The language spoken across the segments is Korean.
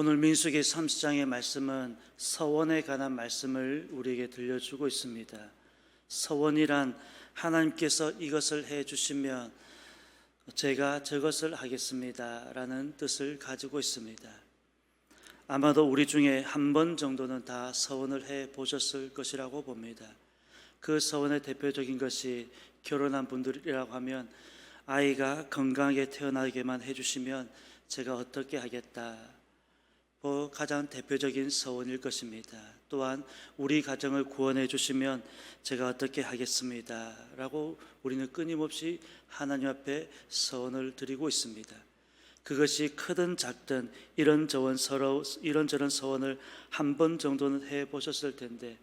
오늘 민수기 30장의 말씀은 서원에 관한 말씀을 우리에게 들려주고 있습니다. 서원이란 하나님께서 이것을 해 주시면 제가 저것을 하겠습니다 라는 뜻을 가지고 있습니다. 아마도 우리 중에 한 번 정도는 다 서원을 해 보셨을 것이라고 봅니다. 그 서원의 대표적인 것이 결혼한 분들이라고 하면 아이가 건강하게 태어나게만 해주시면 제가 어떻게 하겠다. 그 가장 대표적인 서원일 것입니다. 또한 우리 가정을 구원해 주시면 제가 어떻게 하겠습니다. 라고 우리는 끊임없이 하나님 앞에 서원을 드리고 있습니다. 그것이 크든 작든 이런 저런 서로 이런저런 서원을 한 번 정도는 해 보셨을 텐데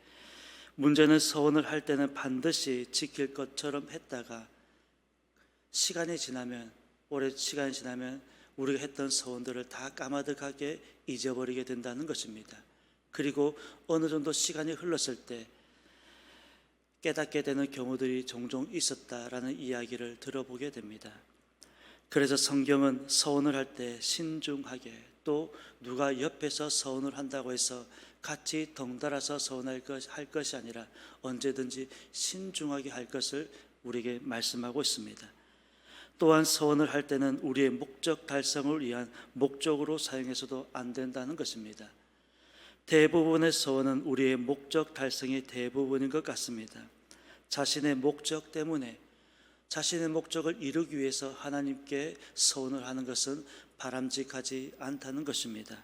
문제는 서원을 할 때는 반드시 지킬 것처럼 했다가 시간이 지나면 오래 시간이 지나면 우리가 했던 서원들을 다 까마득하게 잊어버리게 된다는 것입니다. 그리고 어느 정도 시간이 흘렀을 때 깨닫게 되는 경우들이 종종 있었다라는 이야기를 들어보게 됩니다. 그래서 성경은 서원을 할 때 신중하게 또 누가 옆에서 서원을 한다고 해서 같이 덩달아서 서원할 것, 할 것이 아니라 언제든지 신중하게 할 것을 우리에게 말씀하고 있습니다. 또한 서원을 할 때는 우리의 목적 달성을 위한 목적으로 사용해서도 안 된다는 것입니다. 대부분의 서원은 우리의 목적 달성이 대부분인 것 같습니다. 자신의 목적 때문에 자신의 목적을 이루기 위해서 하나님께 서원을 하는 것은 바람직하지 않다는 것입니다.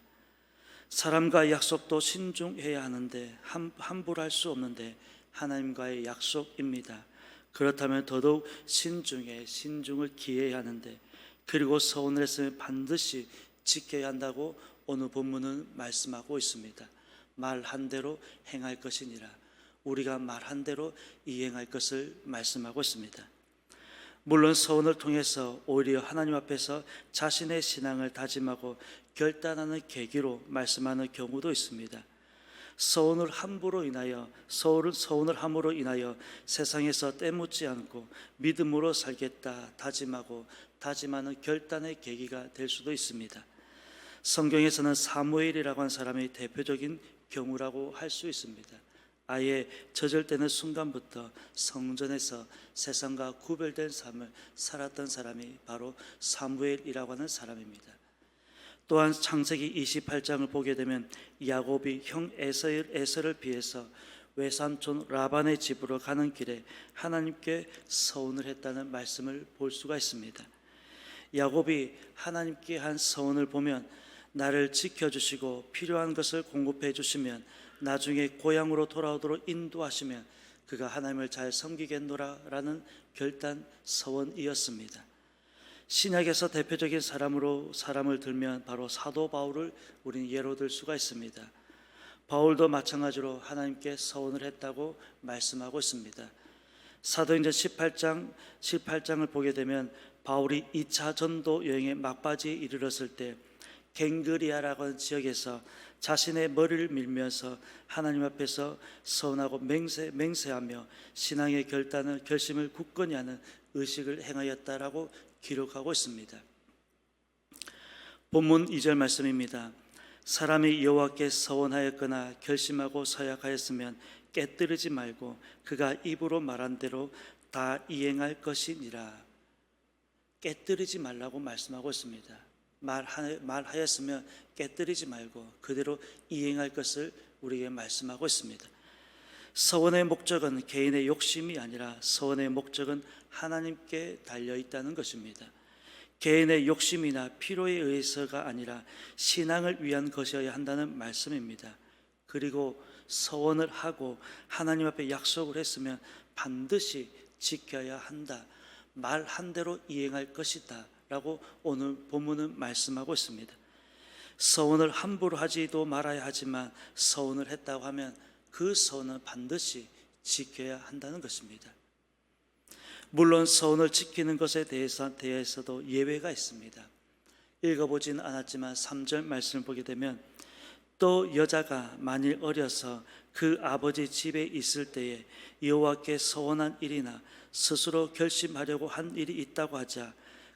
사람과 약속도 신중해야 하는데 함, 함부로 할수 없는데 하나님과의 약속입니다. 그렇다면 더더욱 신중에 신중을 기해야 하는데 그리고 서원을 했으면 반드시 지켜야 한다고 오늘 본문은 말씀하고 있습니다. 말한 대로 행할 것이니라. 우리가 말한 대로 이행할 것을 말씀하고 있습니다. 물론 서원을 통해서 오히려 하나님 앞에서 자신의 신앙을 다짐하고 결단하는 계기로 말씀하는 경우도 있습니다. 서원을 함부로 인하여 서울을 서원을 함으로 인하여 세상에서 때묻지 않고 믿음으로 살겠다 다짐하고 다짐하는 결단의 계기가 될 수도 있습니다. 성경에서는 사무엘이라고 하는 사람이 대표적인 경우라고 할 수 있습니다. 아예 저절되는 순간부터 성전에서 세상과 구별된 삶을 살았던 사람이 바로 사무엘이라고 하는 사람입니다. 또한 창세기 28장을 보게 되면 야곱이 형 에서를, 에서를 비해서 외삼촌 라반의 집으로 가는 길에 하나님께 서운을 했다는 말씀을 볼 수가 있습니다. 야곱이 하나님께 한 서운을 보면 나를 지켜주시고 필요한 것을 공급해 주시면 나중에 고향으로 돌아오도록 인도하시면 그가 하나님을 잘 섬기겠노라라는 결단 서원이었습니다. 신약에서 대표적인 사람으로 사람을 들면 바로 사도 바울을 우리는 예로 들 수가 있습니다. 바울도 마찬가지로 하나님께 서원을 했다고 말씀하고 있습니다. 사도행전 18장 18장을 보게 되면 바울이 2차 전도 여행의 막바지에 이르렀을 때 갱그리아라고 하는 지역에서 자신의 머리를 밀면서 하나님 앞에서 서운하고 맹세, 맹세하며 신앙의 결단을 결심을 굳건히 하는 의식을 행하였다라고 기록하고 있습니다. 본문 2절 말씀입니다. 사람이 여호와께 서원하였거나 결심하고 서약하였으면 깨뜨리지 말고 그가 입으로 말한 대로 다 이행할 것이니라. 깨뜨리지 말라고 말씀하고 있습니다. 말하, 말하였으면 깨뜨리지 말고 그대로 이행할 것을 우리에게 말씀하고 있습니다. 서원의 목적은 개인의 욕심이 아니라 서원의 목적은 하나님께 달려 있다는 것입니다. 개인의 욕심이나 필요에 의해서가 아니라 신앙을 위한 것이어야 한다는 말씀입니다. 그리고 서원을 하고 하나님 앞에 약속을 했으면 반드시 지켜야 한다. 말 한 대로 이행할 것이다. 라고 오늘 본문은 말씀하고 있습니다. 서원을 함부로 하지도 말아야 하지만 서원을 했다고 하면 그 서원은 반드시 지켜야 한다는 것입니다. 물론 서원을 지키는 것에 대해서, 대해서도 예외가 있습니다. 읽어보진 않았지만 3절 말씀을 보게 되면 또 여자가 만일 어려서 그 아버지 집에 있을 때에 여호와께 서원한 일이나 스스로 결심하려고 한 일이 있다고 하자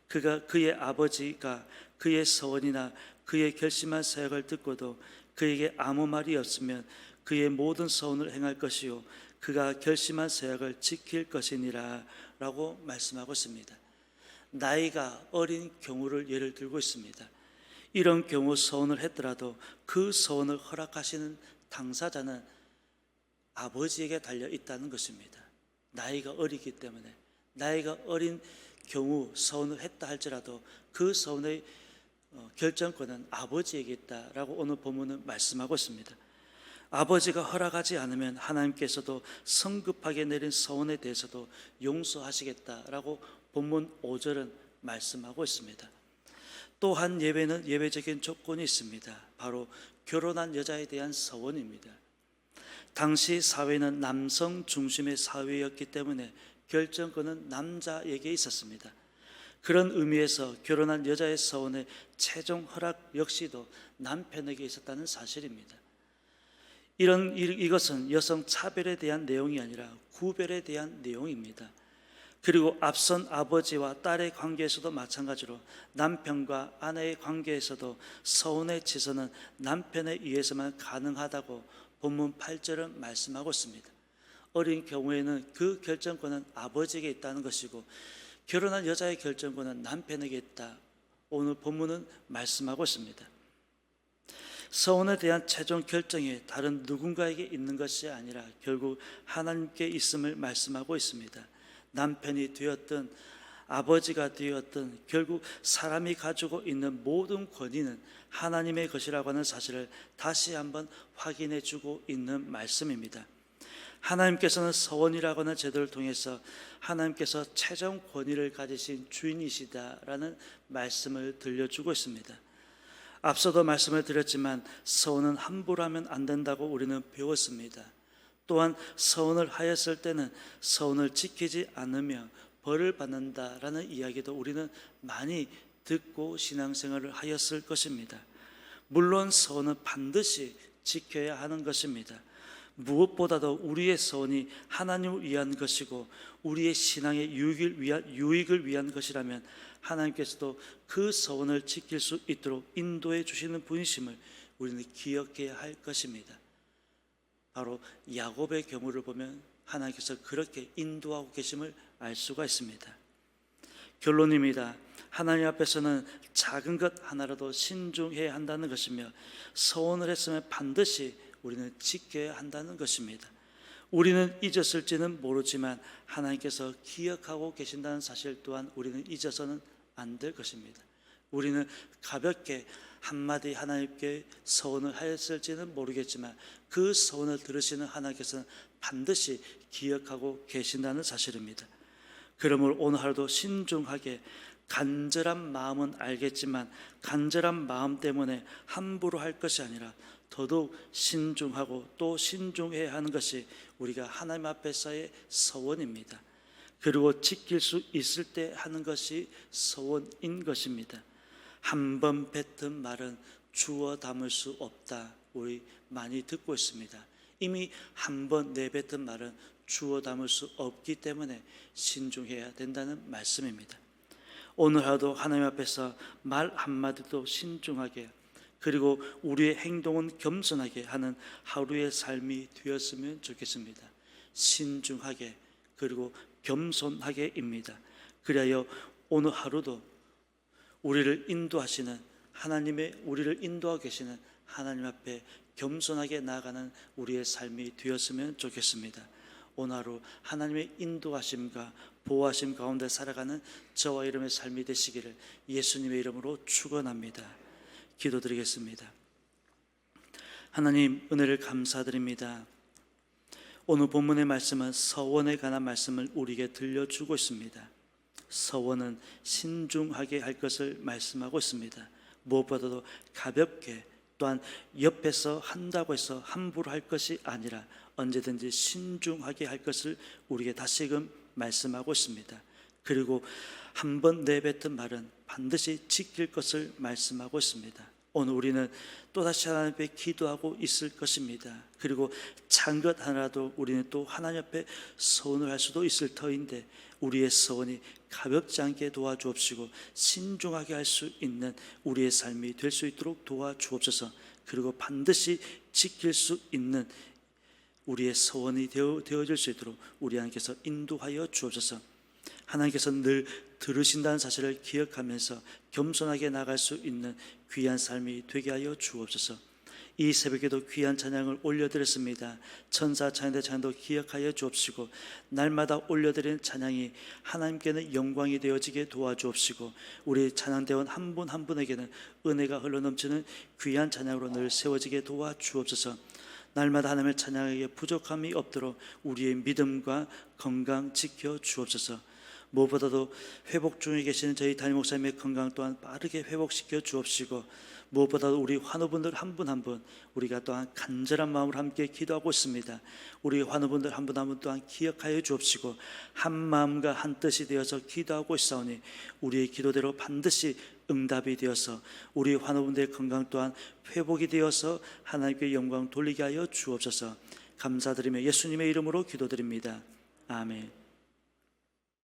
그가 그의 아버지가 그의 서원이나 그의 결심한 사역을 듣고도 그에게 아무 말이 없으면 그의 모든 서원을 행할 것이요 그가 결심한 사역을 지킬 것이니라 라고 말씀하고 있습니다. 나이가 어린 경우를 예를 들고 있습니다. 이런 경우 서원을 했더라도 그 서원을 허락하시는 당사자는 아버지에게 달려 있다는 것입니다. 나이가 어리기 때문에 나이가 어린 경우 서원을 했다 할지라도 그 서원의 어, 결정권은 아버지에게 있다라고 오늘 본문은 말씀하고 있습니다. 아버지가 허락하지 않으면 하나님께서도 성급하게 내린 서원에 대해서도 용서하시겠다라고 본문 5절은 말씀하고 있습니다. 또한 예외는 예외적인 조건이 있습니다. 바로 결혼한 여자에 대한 서원입니다. 당시 사회는 남성 중심의 사회였기 때문에 결정권은 남자에게 있었습니다. 그런 의미에서 결혼한 여자의 서원의 최종 허락 역시도 남편에게 있었다는 사실입니다. 이런 이- 이것은 여성 차별에 대한 내용이 아니라 구별에 대한 내용입니다. 그리고 앞선 아버지와 딸의 관계에서도 마찬가지로 남편과 아내의 관계에서도 서운의 지선은 남편에 의해서만 가능하다고 본문 8절은 말씀하고 있습니다. 어린 경우에는 그 결정권은 아버지에게 있다는 것이고 결혼한 여자의 결정권은 남편에게 있다. 오늘 본문은 말씀하고 있습니다. 서원에 대한 최종 결정이 다른 누군가에게 있는 것이 아니라 결국 하나님께 있음을 말씀하고 있습니다. 남편이 되었든 아버지가 되었든 결국 사람이 가지고 있는 모든 권위는 하나님의 것이라고 하는 사실을 다시 한번 확인해 주고 있는 말씀입니다. 하나님께서는 서원이라고 하는 제도를 통해서 하나님께서 최종 권위를 가지신 주인이시다라는 말씀을 들려주고 있습니다. 앞서도 말씀을 드렸지만 서원은 함부로 하면 안 된다고 우리는 배웠습니다. 또한 서원을 하였을 때는 서원을 지키지 않으며 벌을 받는다라는 이야기도 우리는 많이 듣고 신앙생활을 하였을 것입니다. 물론 서원은 반드시 지켜야 하는 것입니다. 무엇보다도 우리의 서원이 하나님을 위한 것이고 우리의 신앙의 유익을 위한, 유익을 위한 것이라면 하나님께서도 그 서원을 지킬 수 있도록 인도해 주시는 분이심을 우리는 기억해야 할 것입니다. 바로 야곱의 경우를 보면 하나님께서 그렇게 인도하고 계심을 알 수가 있습니다. 결론입니다. 하나님 앞에서는 작은 것 하나라도 신중해야 한다는 것이며 서원을 했으면 반드시 우리는 지켜야 한다는 것입니다. 우리는 잊었을지는 모르지만 하나님께서 기억하고 계신다는 사실 또한 우리는 잊어서는 안 될 것입니다. 우리는 가볍게 한마디 하나님께 서원을 하였을지는 모르겠지만 그 서원을 들으시는 하나님께서는 반드시 기억하고 계신다는 사실입니다. 그러므로 오늘 하루도 신중하게 간절한 마음은 알겠지만 간절한 마음 때문에 함부로 할 것이 아니라 더더욱 신중하고 또 신중해야 하는 것이 우리가 하나님 앞에서의 서원입니다. 그리고 지킬 수 있을 때 하는 것이 서원인 것입니다. 한 번 뱉은 말은 주워 담을 수 없다. 우리 많이 듣고 있습니다. 이미 한 번 내뱉은 말은 주워 담을 수 없기 때문에 신중해야 된다는 말씀입니다. 오늘 하루도 하나님 앞에서 말 한마디도 신중하게 그리고 우리의 행동은 겸손하게 하는 하루의 삶이 되었으면 좋겠습니다. 신중하게 그리고 겸손하게입니다. 그리하여 오늘 하루도 우리를 인도하시는 하나님의 우리를 인도하고 계시는 하나님 앞에 겸손하게 나아가는 우리의 삶이 되었으면 좋겠습니다. 오늘 하루 하나님의 인도하심과 보호하심 가운데 살아가는 저와 이름의 삶이 되시기를 예수님의 이름으로 축원합니다. 기도드리겠습니다. 하나님 은혜를 감사드립니다. 오늘 본문의 말씀은 서원에 관한 말씀을 우리에게 들려주고 있습니다. 서원은 신중하게 할 것을 말씀하고 있습니다. 무엇보다도 가볍게 또한 옆에서 한다고 해서 함부로 할 것이 아니라 언제든지 신중하게 할 것을 우리에게 다시금 말씀하고 있습니다. 그리고 한 번 내뱉은 말은 반드시 지킬 것을 말씀하고 있습니다. 오늘 우리는 또다시 하나님 앞에 기도하고 있을 것입니다. 그리고 작은 것 하나라도 우리는 또 하나님 앞에 서원을 할 수도 있을 터인데 우리의 서원이 가볍지 않게 도와주옵시고 신중하게 할 수 있는 우리의 삶이 될 수 있도록 도와주옵소서. 그리고 반드시 지킬 수 있는 우리의 서원이 되어, 되어질 수 있도록 우리 하나님께서 인도하여 주옵소서. 하나님께서 늘 들으신다는 사실을 기억하면서 겸손하게 나갈 수 있는 귀한 삶이 되게 하여 주옵소서. 이 새벽에도 귀한 찬양을 올려드렸습니다. 천사 찬양대 찬양도 기억하여 주옵시고 날마다 올려드리는 찬양이 하나님께는 영광이 되어지게 도와주옵시고 우리 찬양대원 한 분 한 분에게는 은혜가 흘러넘치는 귀한 찬양으로 늘 세워지게 도와주옵소서. 날마다 하나님의 찬양에게 부족함이 없도록 우리의 믿음과 건강 지켜 주옵소서. 무엇보다도 회복 중에 계시는 저희 담임 목사님의 건강 또한 빠르게 회복시켜 주옵시고 무엇보다도 우리 환우분들 한 분 한 분 우리가 또한 간절한 마음으로 함께 기도하고 있습니다. 우리 환우분들 한 분 한 분 또한 기억하여 주옵시고 한 마음과 한 뜻이 되어서 기도하고 있사오니 우리의 기도대로 반드시 응답이 되어서 우리 환우분들의 건강 또한 회복이 되어서 하나님께 영광 돌리게 하여 주옵소서. 감사드리며 예수님의 이름으로 기도드립니다. 아멘.